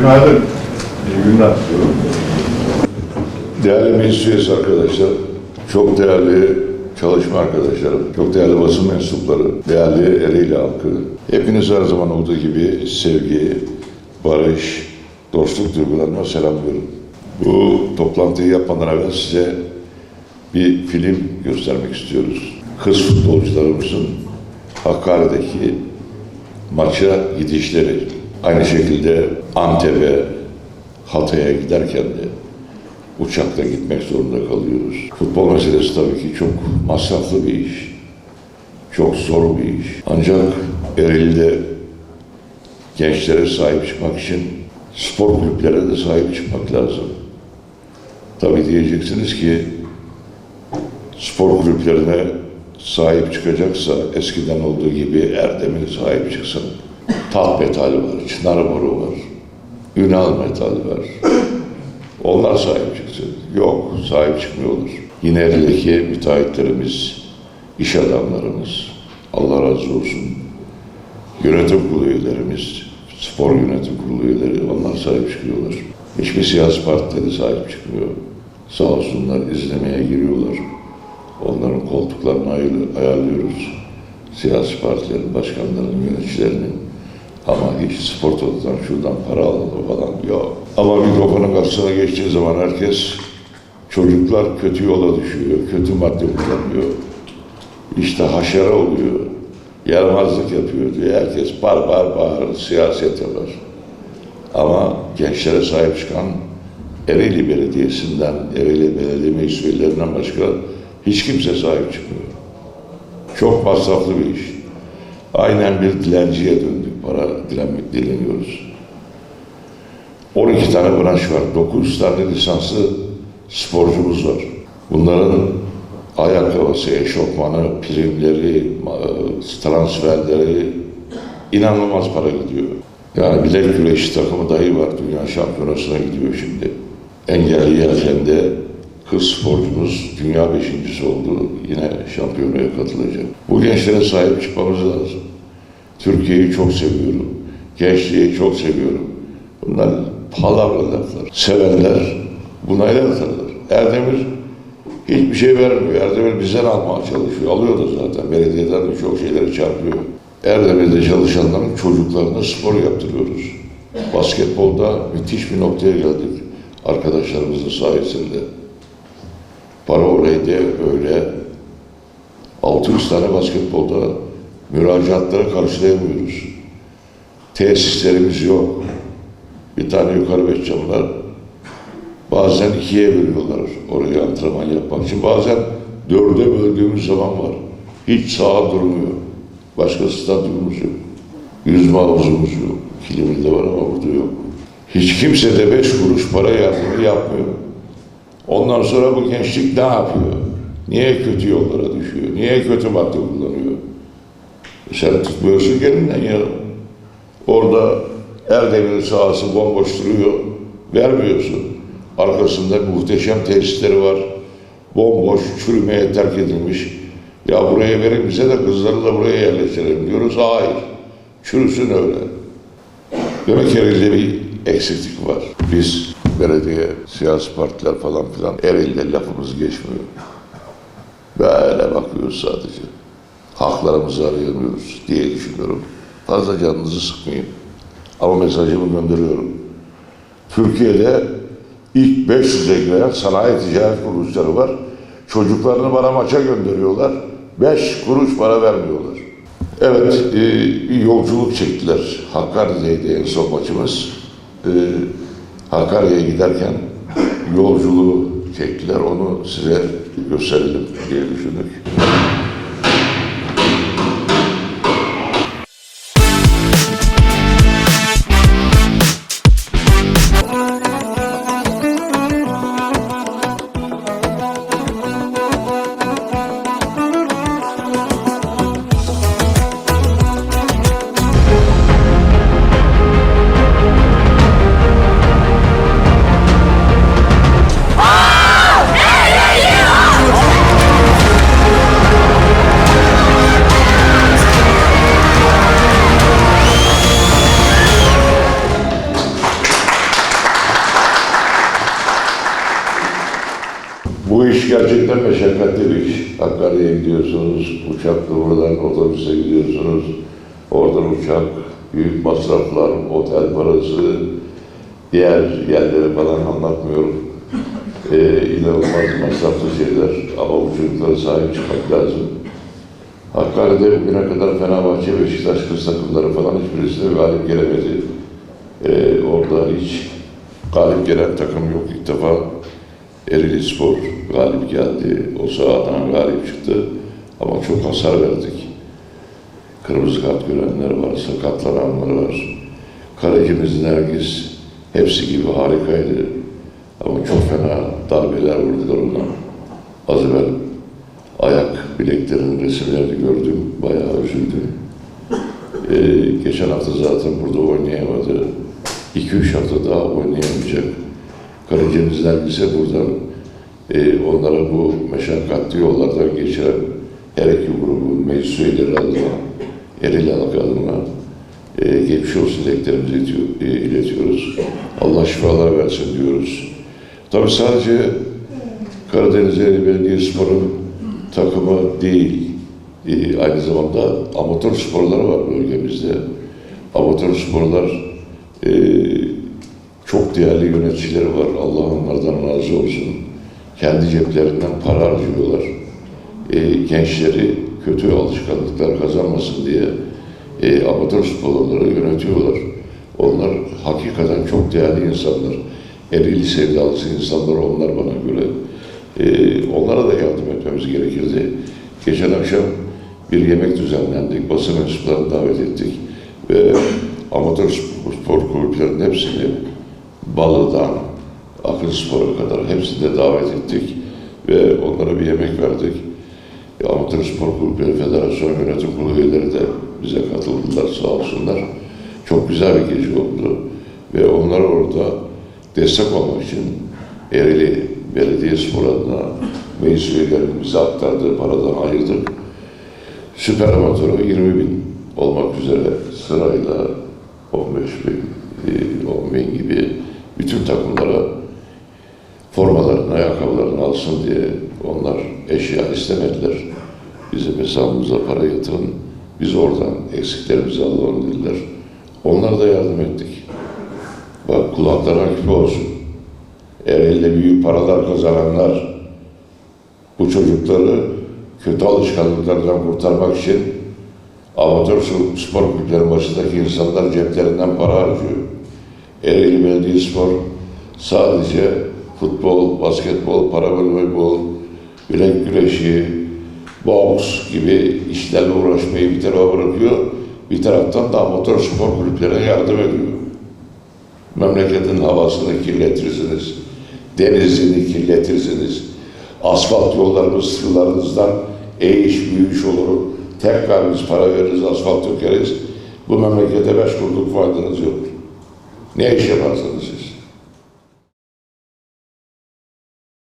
Günaydın. İyi günler diliyorum. Değerli meclis arkadaşlar, çok değerli çalışma arkadaşlarım, çok değerli basın mensupları, değerli Ereğli halkı, hepiniz her zaman olduğu gibi sevgi, barış, dostluk duygularıma selamlıyorum. Bu toplantıyı yapmadan evvel size bir film göstermek istiyoruz. Kız futbolcularımızın Hakkari'deki maça gidişleri. Aynı şekilde Antep'e, Hatay'a giderken de uçakla gitmek zorunda kalıyoruz. Futbol meselesi tabii ki çok masraflı bir iş. Çok zor bir iş. Ancak Ereğli'de gençlere sahip çıkmak için spor kulüplere de sahip çıkmak lazım. Tabii diyeceksiniz ki spor kulüplerine sahip çıkacaksa eskiden olduğu gibi Erdemir sahip çıksın. Taht metali var, çınar boru var, Ünal metali var. Onlar sahip çıksın. Yok, sahip çıkmıyorlar. Yine eldeki müteahhitlerimiz, iş adamlarımız, Allah razı olsun. Yönetim kurulu üyelerimiz, spor yönetim kurulu üyeleri onlar sahip çıkıyorlar. Hiçbir siyasi partide de sahip çıkmıyor. Sağ olsunlar izlemeye giriyorlar. Onların koltuklarını ayarlıyoruz. Siyasi partilerin, başkanlarının, yöneticilerinin. Ama hiç spor odadan şuradan para alalım falan yok. Ama mikrofonun karşısına geçtiği zaman herkes çocuklar kötü yola düşüyor, kötü madde kullanıyor. İşte haşere oluyor, yaramazlık yapıyor diye herkes bar bar bağırır, siyaset yapar. Ama gençlere sahip çıkan Ereğli Belediyesi'nden, Ereğli Belediye Meclis başka hiç kimse sahip çıkmıyor. Çok masraflı bir iş. Aynen bir dilenciye döndük. Para dilenmek, dileniyoruz. 12 tane branş var. 9 tane lisanslı sporcumuz var. Bunların ayakkabısı, eşofmanı, primleri, ma- transferleri inanılmaz para gidiyor. Yani bilek güreşi takımı dahi var. Dünya şampiyonasına gidiyor şimdi. Engelli yelkende kız sporcumuz dünya beşincisi oldu. Yine şampiyonaya katılacak. Bu gençlere sahip çıkmamız lazım. Türkiye'yi çok seviyorum. Gençliği çok seviyorum. Bunlar palavra laflar. Sevenler buna el atarlar. Erdemir hiçbir şey vermiyor. Erdemir bizden almaya çalışıyor. Alıyor da zaten. Belediyeden de çok şeyleri çarpıyor. Erdemir'de çalışanların çocuklarına spor yaptırıyoruz. Basketbolda müthiş bir noktaya geldik. Arkadaşlarımızın sayesinde. Para orayı da öyle 600 tane basketbolda müracaatları karşılayamıyoruz. Tesislerimiz yok. Bir tane yukarı beş camlar. Bazen ikiye bölüyorlar oraya antrenman yapmak için. Bazen dörde böldüğümüz zaman var. Hiç sağa durmuyor. Başka stadyumumuz yok. Yüzme havuzumuz yok. Kiliminde var ama burada yok. Hiç kimse de beş kuruş para yardımı yapmıyor. Ondan sonra bu gençlik ne yapıyor? Niye kötü yollara düşüyor? Niye kötü madde kullanıyor? E Sen tutmuyorsun gelinden ya. Orada Erdemir'in sahası bomboş duruyor. Vermiyorsun. Arkasında muhteşem tesisleri var. Bomboş, çürümeye terk edilmiş. Ya buraya verin bize de kızları da buraya yerleştirelim diyoruz. Hayır. Çürüsün öyle. Demek ki bir eksiklik var. Biz belediye, siyasi partiler falan filan Ereğli'de lafımız geçmiyor. Böyle bakıyoruz sadece. Haklarımızı arayamıyoruz diye düşünüyorum. Fazla canınızı sıkmayın. Ama mesajımı gönderiyorum. Türkiye'de ilk 500'e giren sanayi ticaret kuruluşları var. Çocuklarını bana maça gönderiyorlar. 5 kuruş para vermiyorlar. Evet, e, yolculuk çektiler. Hakkari'deydi en son maçımız. E, Hakkari'ye giderken yolculuğu çektiler. Onu size gösterelim diye düşündük. Gerçekten meşakkatli bir iş. Hakkari'ye gidiyorsunuz, uçakla buradan otobüse gidiyorsunuz. Oradan uçak, büyük masraflar, otel parası, diğer yerleri falan anlatmıyorum. Ee, inanılmaz masraflı şeyler ama bu sahip çıkmak lazım. Hakkari'de bugüne kadar Fenerbahçe, Beşiktaş kız takımları falan hiçbirisine galip gelemedi. Ee, orada hiç galip gelen takım yok. İlk defa Ereğli Spor galip geldi. O sahadan galip çıktı. Ama çok hasar verdik. Kırmızı kart görenler var, sakatlananlar var. Kalecimiz Nergis hepsi gibi harikaydı. Ama çok fena darbeler vurdular ona. Az evvel ayak bileklerinin resimlerini gördüm. Bayağı üzüldüm. Ee, geçen hafta zaten burada oynayamadı. 2-3 hafta daha oynayamayacak. Kalecimiz Nergis'e buradan e, onlara bu meşakkatli yollardan geçiren her iki grubun meclis üyeleri adına, eril halkı adına e, geçmiş olsun dileklerimizi e, iletiyoruz. Allah şifalar versin diyoruz. Tabii sadece Karadeniz Ereğli Belediyespor'un takımı değil, e, aynı zamanda amatör sporları var bölgemizde. Amatör sporlar e, çok değerli yöneticileri var. Allah onlardan razı olsun. Kendi ceplerinden para harcıyorlar. E, gençleri kötü alışkanlıklar kazanmasın diye e, amatör sporları yönetiyorlar. Onlar hakikaten çok değerli insanlar. Erili sevdalısı insanlar onlar bana göre. E, onlara da yardım etmemiz gerekirdi. Geçen akşam bir yemek düzenlendik. Basın mensuplarını davet ettik. Ve amatör spor, spor kulüplerinin hepsini Balı'dan Akın Spor'a kadar hepsini de davet ettik. Ve onlara bir yemek verdik. E, Amatör Spor Kulüpleri Federasyon Yönetim Kurulu üyeleri de bize katıldılar sağ olsunlar. Çok güzel bir gece oldu. Ve onlara orada destek olmak için Ereğli Belediye Spor adına meclis üyelerinin bize aktardığı paradan ayırdık. Süper amatörü 20 bin olmak üzere sırayla 15 bin, e, 10 bin gibi bütün takımlara formalarını, ayakkabılarını alsın diye onlar eşya istemediler. Bizim hesabımıza para yatırın, biz oradan eksiklerimizi alalım dediler. Onlara da yardım ettik. Bak kulaklarına küpe olsun. Ereğli'de büyük paralar kazananlar bu çocukları kötü alışkanlıklardan kurtarmak için amatör spor kulüpleri başındaki insanlar ceplerinden para harcıyor. Ereğli Belediyespor sadece futbol, basketbol, paravoleybol, bilek güreşi, boks gibi işlerle uğraşmayı bir tarafa bırakıyor. Bir taraftan da amatör spor kulüplerine yardım ediyor. Memleketin havasını kirletirsiniz, denizini kirletirsiniz. Asfalt yollarımız sırlarınızdan eğiş büyüş olur. Tekrar biz para veririz, asfalt dökeriz. Bu memlekete beş kuruluk faydanız yok. Ne iş yaparsınız siz?